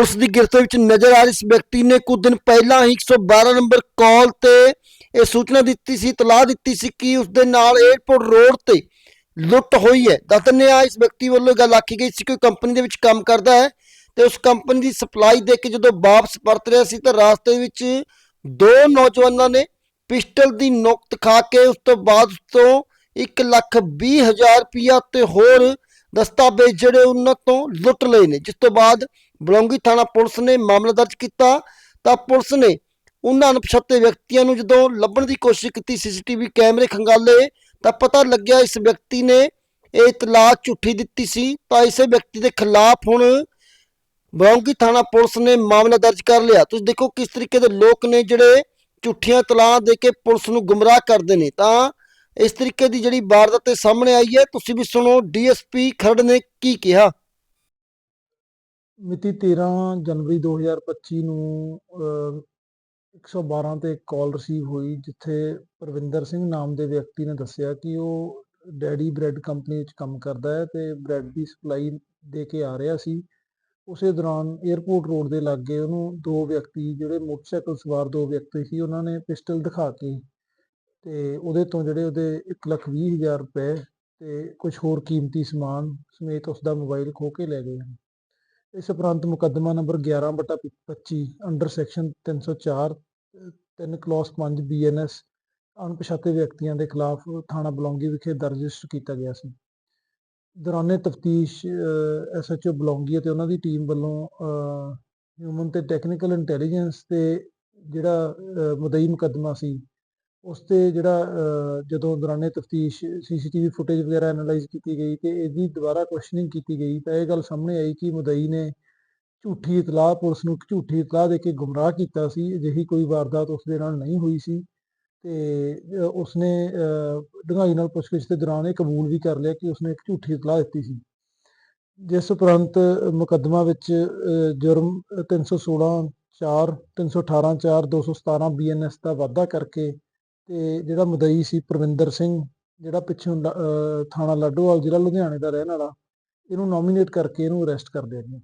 Police ਦੀ ਗ੍ਰਿਫਤ ਵਿੱਚ ਨਜ਼ਰ ਆ ਇਸ ਵਿਅਕਤੀ ਨੇ ਕੁਝ ਦਿਨ ਪਹਿਲਾਂ ਹੀ 112 ਨੰਬਰ ਕਾਲ ਤੇ ਇਹ ਸੂਚਨਾ ਦਿੱਤੀ ਸੀ ਤਲਾਹ ਦਿੱਤੀ ਸੀ ਕਿ ਉਸ ਦੇ ਨਾਲ 에ਅਰਪੋਰਟ ਰੋਡ ਤੇ ਲੁੱਟ ਹੋਈ ਹੈ। ਦੱਸਣੇ ਆ ਇਸ ਵਿਅਕਤੀ ਵੱਲੋਂ ਗੱਲ ਆਖੀ ਗਈ ਸੀ ਕਿ ਕੰਪਨੀ ਦੇ ਵਿੱਚ ਕੰਮ ਕਰਦਾ ਹੈ ਤੇ ਉਸ ਕੰਪਨੀ ਦੀ ਸਪਲਾਈ ਦੇ ਕੇ ਜਦੋਂ ਵਾਪਸ ਪਰਤ ਰਿਹਾ ਸੀ ਤਾਂ ਰਾਸਤੇ ਵਿੱਚ ਦੋ ਨੌਜਵਾਨਾਂ ਨੇ ਪਿਸਟਲ ਦੀ ਨੋਕ ਖਾ ਕੇ ਉਸ ਤੋਂ ਬਾਅਦ ਉਸ ਤੋਂ 1 ਲੱਖ 20 ਹਜ਼ਾਰ ਰੁਪਇਆ ਤੇ ਹੋਰ ਦਸਤਾਵੇਜ਼ ਜਿਹੜੇ ਉਹਨਾਂ ਤੋਂ ਲੁੱਟ ਲਏ ਨੇ, ਜਿਸ ਤੋਂ ਬਾਅਦ ਬਲੌਂਗੀ ਥਾਣਾ ਪੁਲਿਸ ਨੇ ਮਾਮਲਾ ਦਰਜ ਕੀਤਾ ਤਾਂ ਪੁਲਿਸ ਨੇ ਉਹਨਾਂ ਅਣਪਛਾਤੇ ਵਿਅਕਤੀਆਂ ਨੂੰ ਜਦੋਂ ਲੱਭਣ ਦੀ ਕੋਸ਼ਿਸ਼ ਕੀਤੀ ਸੀਸੀਟੀਵੀ ਕੈਮਰੇ ਖੰਗਾਲੇ ਤਾਂ ਪਤਾ ਲੱਗਿਆ ਇਸ ਵਿਅਕਤੀ ਨੇ ਇਹ ਇਤਲਾਹ ਝੂਠੀ ਦਿੱਤੀ ਸੀ ਤਾਂ ਇਸੇ ਵਿਅਕਤੀ ਦੇ ਖਿਲਾਫ ਹੁਣ ਬਲੌਂਗੀ ਥਾਣਾ ਪੁਲਿਸ ਨੇ ਮਾਮਲਾ ਦਰਜ ਕਰ ਲਿਆ। ਤੁਸੀਂ ਦੇਖੋ ਕਿਸ ਤਰੀਕੇ ਦੇ ਲੋਕ ਨੇ ਜਿਹੜੇ ਝੂਠੀਆਂ ਤਲਾਹ ਦੇ ਕੇ ਪੁਲਿਸ ਨੂੰ ਗੁੰਮਰਾਹ ਕਰਦੇ ਨੇ। ਤਾਂ ਇਸ ਤਰੀਕੇ ਦੀ ਜਿਹੜੀ ਵਾਰਦਾਤ ਇਹ ਸਾਹਮਣੇ ਆਈ ਹੈ, ਤੁਸੀਂ ਵੀ ਸੁਣੋ, ਡੀਐਸਪੀ ਖਰੜ ਨੇ ਕੀ ਕਿਹਾ। ਮਿਤੀ 13 ਜਨਵਰੀ 2025 ਨੂੰ ਅਹ, 112 ਤੇ ਕਾਲ ਰਿਸੀਵ ਹੋਈ ਜਿੱਥੇ ਪ੍ਰਵਿੰਦਰ ਸਿੰਘ ਨਾਮ ਦੇ ਵਿਅਕਤੀ ਨੇ ਦੱਸਿਆ ਕਿ ਉਹ ਡੈਡੀ ਬ੍ਰੈਡ ਕੰਪਨੀ ਵਿੱਚ ਕੰਮ ਕਰਦਾ ਹੈ ਤੇ ਬ੍ਰੈਡ ਦੀ ਸਪਲਾਈ ਦੇ ਕੇ ਆ ਰਿਹਾ ਸੀ। ਉਸੇ ਦੌਰਾਨ 에ਅਰਪੋਰਟ ਰੋਡ ਦੇ ਲਾਗੇ ਉਹਨੂੰ ਦੋ ਵਿਅਕਤੀ ਜਿਹੜੇ ਮੋਟਰਸਾਈਕਲ ਸਵਾਰ ਦੋ ਵਿਅਕਤੀ ਸੀ ਉਹਨਾਂ ਨੇ ਪਿਸਟਲ ਦਿਖਾ ਕੇ ਤੇ ਉਹਦੇ ਤੋਂ ਜਿਹੜੇ ਉਹਦੇ 120000 ਰੁਪਏ ਤੇ ਕੁਝ ਹੋਰ ਕੀਮਤੀ ਸਮਾਨ ਸਮੇਤ ਉਸਦਾ ਮੋਬਾਈਲ ਖੋਹ ਕੇ ਲੈ ਗਏ। ਹਨ ਇਸ ਉਪਰੰਤ ਮੁਕੱਦਮਾ ਨੰਬਰ 11 ਬਟਾ 25 ਅੰਡਰ ਸੈਕਸ਼ਨ 304 3 ਕਲੋਸ 5 ਬੀਐਨਐਸ ਅਣਪਛਾਤੇ ਵਿਅਕਤੀਆਂ ਦੇ ਖਿਲਾਫ ਥਾਣਾ ਬਲੌਂਗੀ ਵਿਖੇ ਦਰਜ ਰਜਿਸਟਰ ਕੀਤਾ ਗਿਆ ਸੀ। ਦੌਰਾਨੇ ਤਫਤੀਸ਼ ਐਸਐਚਓ ਬਲੌਂਗੀ ਅਤੇ ਉਹਨਾਂ ਦੀ ਟੀਮ ਵੱਲੋਂ ਹਿਊਮਨ ਤੇ ਟੈਕਨੀਕਲ ਇੰਟੈਲੀਜੈਂਸ ਤੇ ਜਿਹੜਾ ਅਹ, ਮੁਦਈ ਮੁਕੱਦਮਾ ਸੀ ਉਸ ਤੇ ਜਿਹੜਾ ਅਹ, ਜਦੋਂ ਦੌਰਾਨੇ ਤਫਤੀਸ਼ ਸੀਸੀਟੀਵੀ ਫੁਟੇਜ ਵਗੈਰਾ ਐਨਾਲਾਈਜ਼ ਕੀਤੀ ਗਈ ਤੇ ਇਹਦੀ ਦੁਬਾਰਾ ਕੁਐਸਚਨਿੰਗ ਕੀਤੀ ਗਈ ਤਾਂ ਇਹ ਗੱਲ ਸਾਹਮਣੇ ਆਈ ਕਿ ਮੁਦਈ ਨੇ ਝੂਠੀ ਇਤਲਾਹ ਪੁਲਿਸ ਨੂੰ ਇੱਕ ਝੂਠੀ ਇਤਲਾਹ ਦੇ ਕੇ ਗੁੰਮਰਾਹ ਕੀਤਾ ਸੀ ਅਜਿਹੀ ਕੋਈ ਵਾਰਦਾਤ ਉਸ ਦੇ ਨਾਲ ਨਹੀਂ ਹੋਈ ਸੀ ਤੇ ਉਸਨੇ ਅਹ, ਨਾਲ ਪੁੱਛਗਿੱਛ ਦੇ ਦੌਰਾਨ ਇਹ ਕਬੂਲ ਵੀ ਕਰ ਲਿਆ ਕਿ ਉਸਨੇ ਇੱਕ ਝੂਠੀ ਇਤਲਾਹ ਦਿੱਤੀ ਸੀ। ਜਿਸ ਉਪਰੰਤ ਮੁਕੱਦਮਾ ਵਿੱਚ ਅਹ, ਜੁਰਮ 316 4 318 4 217 ਬੀਐਨਐਸ ਦਾ ਵਾਧਾ ਕਰਕੇ ਤੇ ਜਿਹੜਾ ਮਦਈ ਸੀ ਪ੍ਰਵਿੰਦਰ ਸਿੰਘ, ਜਿਹੜਾ ਪਿੱਛੋਂ ਲ- ਥਾਣਾ ਲਾਡੋਵਾਲ ਜ਼ਿਲ੍ਹਾ ਲੁਧਿਆਣੇ ਦਾ ਰਹਿਣ ਵਾਲਾ, ਇਹਨੂੰ ਨੋਮੀਨੇਟ ਕਰਕੇ ਇਹਨੂੰ ਅਰੈਸਟ ਕਰ ਲਿਆ ਗਿਆ।